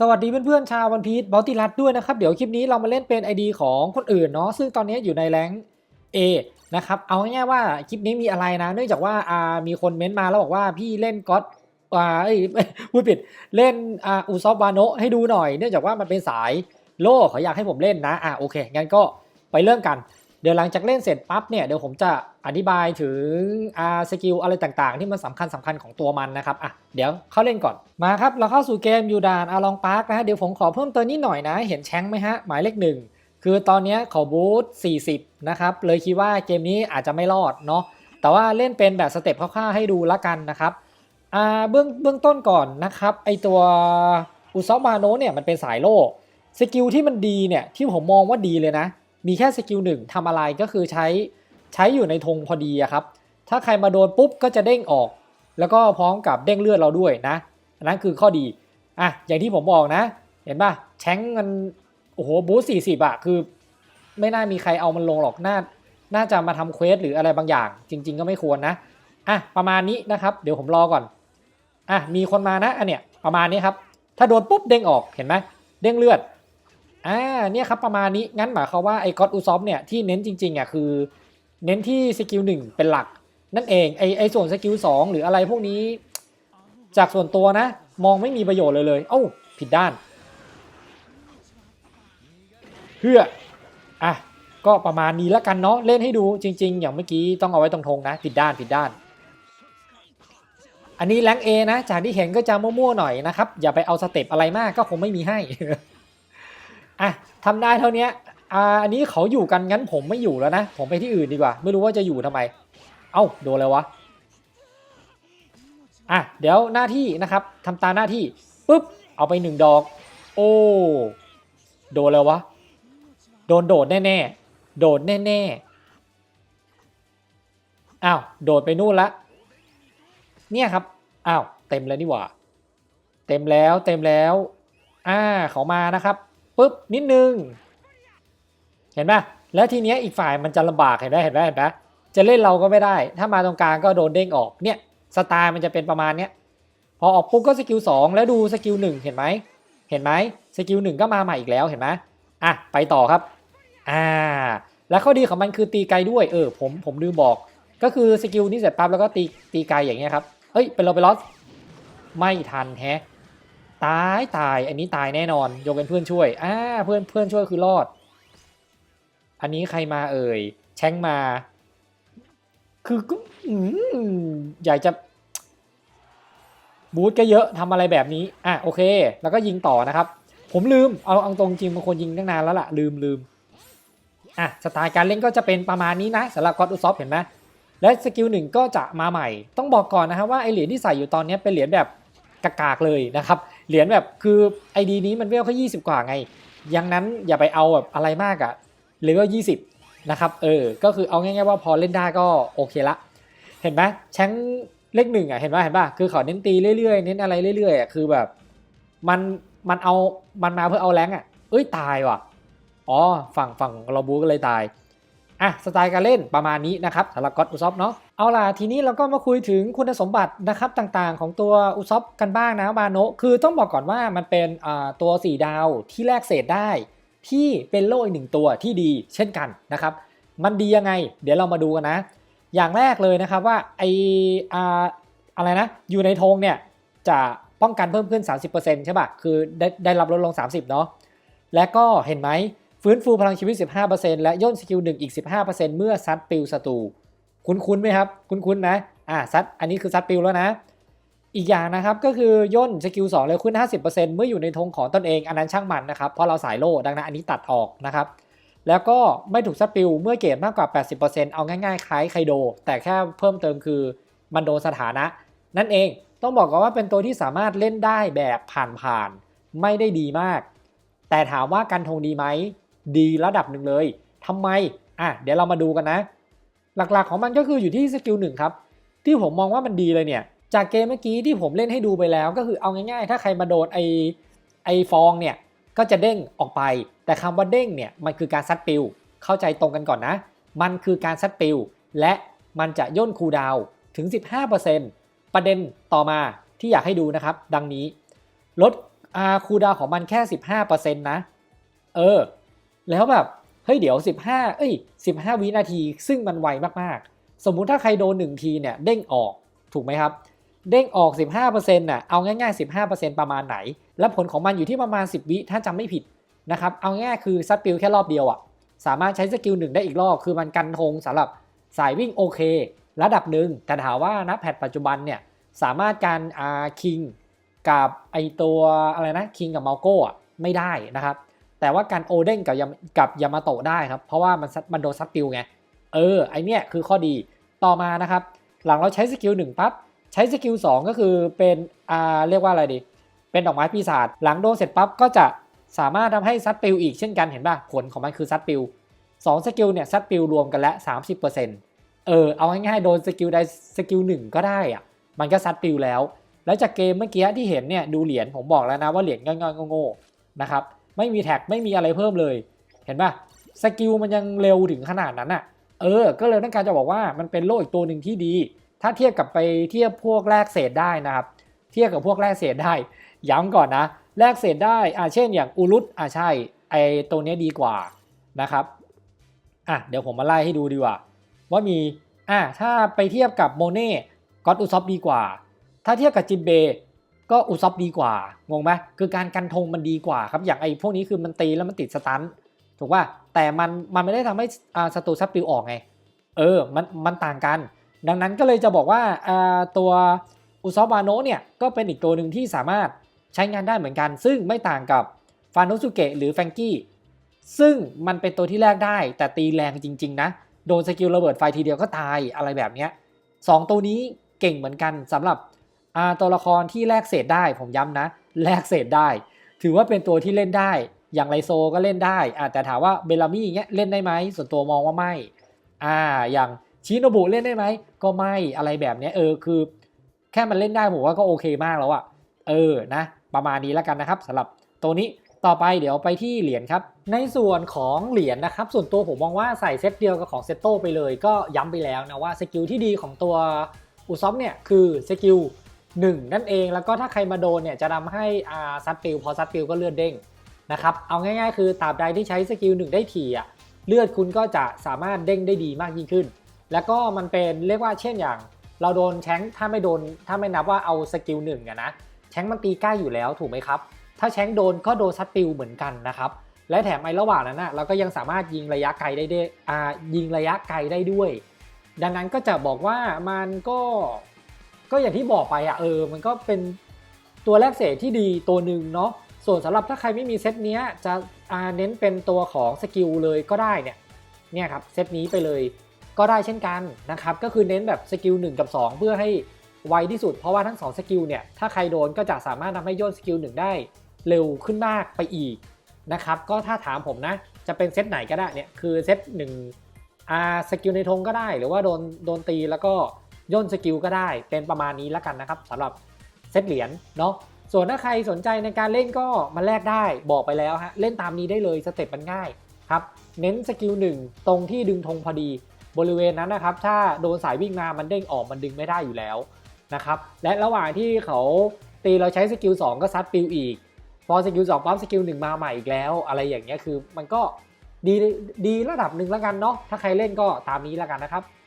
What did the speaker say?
สวัสดีเพื่อนๆชาววันพีชบอลติรัตด้วยนะครับ เดี๋ยวคลิปนี้เรามาเล่นเป็น ID ของคนอื่นเนาะซึ่งตอนนี้อยู่ในแรง A นะครับเอาง่ายๆว่าคลิปนี้มีอะไรนะ เนื่องจากว่าอ่ามีคนเม้นต์มาแล้วบอกว่าพี่เล่นก็อดอ่าเอ้ยพูดผิดเล่นอ่าอูซอฟวาโนะให้ดูหน่อย เนื่องจากว่ามันเป็นสายโล่เขาอยากให้ผมเล่นนะอ่าโอเคงั้นก็ไปเริ่มกัน เดี๋ยวหลังจากเล่นเสร็จปั๊บเนี่ยเดี๋ยวผมจะอธิบายถึงอ่าสกิลอะไรต่างๆ ที่มันสำคัญสำคัญของตัวมันนะครับอะเดี๋ยวเข้าเล่นก่อนมาครับเราเข้าสู่เกมยูดานอาลองพาร์คนะฮะเดี๋ยวผมขอเพิ่มเติมนิดหน่อยนะ เห็นแชงไหมฮะหมายเลขหนึ่งคือตอนนี้เขาบูท40 นะครับเลยคิดว่าเกมนี้อาจจะไม่รอดเนาะแต่ว่าเล่นเป็นแบบสเต็ปคร่าวๆให้ดูละกันนะครับอ่าเบื้องเบื้องต้นก่อนนะครับไอตัวอุซอมาโนเนี่ยมันเป็นสายโล่สกิลที่มันดีเนี่ยที่ผมมองว่าดีเลยนะ มีแค่สกิลหนึ่งทำอะไรก็คือใช้ใช้อยู่ในธงพอดีอะครับ ถ้าใครมาโดนปุ๊บก็จะเด้งออก แล้วก็พร้อมกับเด้งเลือดเราด้วยนะ อันนั้นคือข้อดี อะ อย่างที่ผมบอกนะ เห็นป่ะ แชงมัน โอ้โห บูสสี่สิบอะคือ ไม่น่ามีใครเอามันลงหรอก น่า น่าจะมาทำเควสหรืออะไรบางอย่าง จริง ๆ ก็ไม่ควรนะ อะ ประมาณนี้นะครับ เดี๋ยวผมรอก่อน อะ มีคนมานะ อันเนี้ย ประมาณนี้ครับ ถ้าโดนปุ๊บเด้งออก เห็นไหมเด้งเลือด อ่าเนี่ยครับประมาณนี้งั้นหมายความว่าไอ้ก็อดอูซอฟเนี่ยที่เน้นจริงๆอะคือ เน้นที่สกิลหนึ่งเป็นหลัก นั่นเองไอ้ไอ้ส่วนสกิลสองหรืออะไรพวกนี้ จากส่วนตัวนะ มองไม่มีประโยชน์เลยเลย เอ้าผิดด้านเพื่ออะก็ประมาณนี้แล้วกันเนาะเล่นให้ดูจริง ๆ อย่างเมื่อกี้ต้องเอาไว้ตรงทงนะผิดด้านผิดด้าน อันนี้แรงเอนะ จากที่เห็นก็จะมั่วๆหน่อยนะครับ อย่าไปเอาสเต็ปอะไรมากก็คงไม่มีให้ อะทำได้เท่านี้อ่าอันนี้เขาอยู่กันงั้นผมไม่อยู่แล้วนะ ผมไปที่อื่นดีกว่า ไม่รู้ว่าจะอยู่ทำไม เอ้าโดนเลยวะอะเดี๋ยวหน้าที่นะครับทำตามหน้าที่ปุ๊บเอาไปหนึ่งดอก โอ้โดนเลยวะโดนโดดแน่ๆโดดแน่ๆอ้าวโดดไปนู่นละเนี่ยครับอ้าวเต็มแล้วนี่หว่า เต็มแล้วเต็มแล้ว อ่าเขามานะครับ ปุ๊บนิดนึง เห็นปะแล้วทีเนี้ยอีกฝ่ายมันจะลำบากเห็นไหมเห็นไหมเห็นไหมจะเล่นเราก็ไม่ได้ ถ้ามาตรงกลางก็โดนเด้งออกเนี่ยสไตล์มันจะเป็นประมาณเนี้ยพอออกปุ๊บก็สกิลสองแล้วดูสกิลหนึ่งเห็นไหมเห็นไหมสกิลหนึ่งก็มาใหม่อีกแล้วเห็นไหมอะไปต่อครับอ่าแล้วข้อดีของมันคือตีไกลด้วยเออผมผมลืมบอก ก็คือสกิลนี้เสร็จปั๊บแล้วก็ตีตีไกลอย่างเงี้ยครับเอ้ยเป็นโรเบลอสไม่ทันแฮะ ตายตายอันนี้ตายแน่นอนยกเป็นเพื่อนช่วยอ่าเพื่อนเพื่อนช่วยคือรอด อันนี้ใครมาเอ่ยแช่งมา คือก็อยากจะบูทก็เยอะทำอะไรแบบนี้อะโอเค แล้วก็ยิงต่อนะครับ ผมลืมเอาเอาตรงจริงบางคนยิงตั้งนานแล้วล่ะลืมลืมอะสไตล์การเล่นก็จะเป็นประมาณนี้นะสำหรับกอดอุซอฟเห็นไหมและสกิลหนึ่งก็จะมาใหม่ ต้องบอกก่อนนะครับว่าไอเหรียญที่ใส่อยู่ตอนนี้เป็นเหรียญแบบกากๆเลยนะครับ เหรียญแบบคือไอดีนี้มันเวลแค่ยี่สิบกว่าไง ยังนั้นอย่าไปเอาแบบอะไรมากอะเลเวลยี่สิบนะครับ เออ ก็คือเอาง่ายๆว่าพอเล่นได้ก็โอเคละ เห็นไหมแชงเลขหนึ่งอะเห็นป่ะเห็นป่ะคือเขาเน้นตีเรื่อยๆ เน้นอะไรเรื่อยๆอะคือแบบมันมันเอามันมาเพื่อเอาแรงอะเอ้ยตายว่ะ อ๋อฝั่งฝั่งเราบูก็เลยตาย อะสไตล์การเล่นประมาณนี้นะครับสำหรับก็อดอุซอฟเนาะเอาล่ะทีนี้เราก็มาคุยถึงคุณสมบัตินะครับต่างๆ ของตัวอุซอฟกันบ้างนะบาโนะคือต้องบอกก่อนว่ามันเป็นตัว 4 ดาวที่แลกเศษได้ ที่เป็นโล่อีกหนึ่งตัวที่ดีเช่นกันนะครับมันดียังไง เดี๋ยวเรามาดูกันนะ อย่างแรกเลยนะครับว่าไออาอะไรนะอยู่ในธงเนี่ยจะป้องกันเพิ่มขึ้น 30%ใช่ป่ะคือได้ได้รับลดลง 30เนาะและก็เห็นไหม ฟื้นฟูพลังชีวิต 15%และย่นสกิล1อีก 15%เมื่อซัดปิวศัตรูคุ้นๆไหมครับ คุ้นๆนะอ่าซัดอันนี้คือซัดปิวแล้วนะ อีกอย่างนะครับก็คือย่นสกิล2เลยขึ้น 50%เมื่ออยู่ในธงของตนเองอันนั้นช่างมันนะครับเพราะเราสายโล่ดังนั้นอันนี้ตัดออกนะครับแล้วก็ไม่ถูกซัดปิวเมื่อเกรดมากกว่า 80%เอาง่ายๆคล้ายไคโด แต่แค่เพิ่มเติมคือมันโดนสถานะ นั่นเองต้องบอกก่อนว่าเป็นตัวที่สามารถเล่นได้แบบผ่านๆไม่ได้ดีมาก แต่ถามว่ากันทงดีไหม ดีระดับหนึ่งเลยทำไมอะเดี๋ยวเรามาดูกันนะ หลักๆของมันก็คืออยู่ที่สกิลหนึ่งครับที่ผมมองว่ามันดีเลยเนี่ยจากเกมเมื่อกี้ที่ผมเล่นให้ดูไปแล้ว ก็คือเอาง่ายๆ ถ้าใครมาโดนไอไอฟองเนี่ยก็จะเด้งออกไป แต่คำว่าเด้งเนี่ยมันคือการซัดปิวเข้าใจตรงกันก่อนนะ มันคือการซัดปิวและมันจะย่นคูดาวถึง 15%ประเด็นต่อมาที่อยากให้ดูนะครับ ดังนี้ ลดอาคูดาวของมันแค่ 15%นะ เออ แล้วแบบเฮ้ยเดี๋ยว 15 เอ้ย 15 วินาที ซึ่งมันไวมากๆ สมมุติถ้าใครโดน 1 ทีเนี่ยเด้งออกถูกไหมครับ เด้งออก 15%น่ะเอาง่ายๆ 15%ประมาณไหน แล้วผลของมันอยู่ที่ประมาณ 10 วิถ้าจำไม่ผิดนะครับเอาง่ายคือซัดปิวแค่รอบเดียวอะสามารถใช้สกิลหนึ่งได้อีกรอบคือมันกันธงสำหรับสายวิ่งโอเค ระดับหนึ่งแต่ถามว่าณแพทปัจจุบันเนี่ยสามารถการอาคิงกับไอตัวอะไรนะคิงกับมาโก้อะไม่ได้นะครับ แต่ว่าการโอเด้งกับยากับยามาโตะได้ครับ เพราะว่ามันมันโดนซัดปิวไง เออ ไอเนี้ยคือข้อดีต่อมานะครับ หลังเราใช้สกิลหนึ่งปั๊บ ใช้สกิลสองก็คือเป็นอ่าเรียกว่าอะไรดี เป็นดอกไม้ปีศาจหลังโดนเสร็จปั๊บก็จะสามารถทำให้ซัดปิวอีกเช่นกันเห็นป่ะผลของมันคือซัดปิวสองสกิลเนี่ยซัดปิวรวมกันแล้ว30%เออเอาง่ายๆโดนสกิลใดสกิลหนึ่งก็ได้อะมันก็ซัดปิวแล้ว แล้วจากเกมเมื่อกี้ที่เห็นเนี่ยดูเหรียญผมบอกแล้วนะว่าเหรียญง่อยๆโง่ๆนะครับ ไม่มีแท็กไม่มีอะไรเพิ่มเลย เห็นป่ะสกิลมันยังเร็วถึงขนาดนั้นอะเออ ก็เลยต้องการจะบอกว่ามันเป็นโล่อีกตัวหนึ่งที่ดี ถ้าเทียบกับไปเทียบพวกแลกเศษได้นะครับ เทียบกับพวกแลกเศษได้ ย้ำก่อนนะ แลกเศษได้อ่าเช่นอย่างอูรุตอ่าใช่ ไอตัวนี้ดีกว่านะครับ อะเดี๋ยวผมมาไล่ให้ดูดีกว่า ว่ามี อะถ้าไปเทียบกับโมเน่ก็อตอุซอฟดีกว่า ถ้าเทียบกับจินเบ ก็อุซอฟดีกว่างงไหมคือการกันธงมันดีกว่าครับอย่างไอ้พวกนี้คือมันตีแล้วมันติดสตันถูกป่ะแต่มันมันไม่ได้ทำให้อาศัตรูซับปิวออกไงเออมันมันต่างกัน ดังนั้นก็เลยจะบอกว่าอ่าตัวอุซอฟวาโนเนี่ยก็เป็นอีกตัวหนึ่งที่สามารถใช้งานได้เหมือนกัน ซึ่งไม่ต่างกับฟานุสุเกะหรือแฟงกี้ซึ่งมันเป็นตัวที่แลกได้ แต่ตีแรงจริง ๆ นะ โดนสกิลระเบิดไฟทีเดียวก็ตายอะไรแบบนี้สองตัวนี้เก่งเหมือนกันสำหรับ ตัวละครที่แลกเศษได้ผมย้ำนะ แลกเศษได้ ถือว่าเป็นตัวที่เล่นได้ อย่างไรโซก็เล่นได้อ่าแต่ถามว่าเบลามี่เงี้ยเล่นได้ไหมส่วนตัวมองว่าไม่อ่าอย่างชิโนบุเล่นได้ไหมก็ไม่อะไรแบบเนี้ยเออคือ แค่มันเล่นได้ผมว่าก็โอเคมากแล้วอะเออนะ ประมาณนี้แล้วกันนะครับสำหรับตัวนี้ต่อไปเดี๋ยวไปที่เหรียญครับ ในส่วนของเหรียญนะครับ ส่วนตัวผมมองว่าใส่เซตเดียวกับของเซตโตไปเลย ก็ย้ำไปแล้วนะว่าสกิลที่ดีของตัวอุซอฟเนี่ยคือสกิล 1 นั่นเองแล้วก็ถ้าใครมาโดนเนี่ยจะทำให้อ่าซัดปิวพอซัดปิวก็เลือดเด้งนะครับเอาง่ายๆ คือตราบใดที่ใช้สกิล1ได้ถี่อะเลือดคุณก็จะสามารถเด้งได้ดีมากยิ่งขึ้น แล้วก็มันเป็นเรียกว่าเช่นอย่าง เราโดนแชงถ้าไม่โดนถ้าไม่นับว่าเอาสกิลหนึ่งอะนะแชงมันตีใกล้อยู่แล้วถูกไหมครับ ถ้าแชงโดนก็โดนซัดปิวเหมือนกันนะครับและแถมไอ้ระหว่างนั้นนะเราก็ยังสามารถยิงระยะไกลได้ด้วยอ่ายิงระยะไกลได้ด้วย ดังนั้นก็จะบอกว่ามันก็ ก็อย่างที่บอกไปอะเออมันก็เป็นตัวแรกเศษที่ดีตัวหนึ่งเนาะส่วนสำหรับถ้าใครไม่มีเซตเนี้ยจะเน้นเป็นตัวของสกิลเลยก็ได้เนี่ยเนี่ยครับเซตนี้ไปเลยก็ได้เช่นกันนะครับก็คือเน้นแบบสกิล1กับ 2 เพื่อให้ไวที่สุดเพราะว่าทั้ง2สกิลเนี่ยถ้าใครโดนก็จะสามารถทำให้ย่นสกิล1ได้เร็วขึ้นมากไปอีกนะครับก็ถ้าถามผมนะจะเป็นเซตไหนก็ได้เนี่ยคือเซต1อ่าสกิลในธงก็ได้ หรือว่าโดนโดนตีแล้วก็ ย่นสกิลก็ได้เป็นประมาณนี้แล้วกันนะครับสำหรับเซตเหรียญเนาะส่วนถ้าใครสนใจในการเล่นก็มาแลกได้บอกไปแล้วฮะเล่นตามนี้ได้เลยสเต็ปมันง่ายครับเน้นสกิล1ตรงที่ดึงธงพอดีบริเวณนั้นนะครับ ถ้าโดนสายวิ่งมามันเด้งออกมันดึงไม่ได้อยู่แล้วนะครับและระหว่างที่เขาตีเราใช้สกิล2ก็ซัดปิวอีก พอสกิล2ปั๊บสกิล1มาใหม่อีกแล้ว อะไรอย่างเงี้ยคือมันก็ดีดีระดับหนึ่งแล้วกันเนาะถ้าใครเล่นก็ตามนี้แล้วกันนะครับ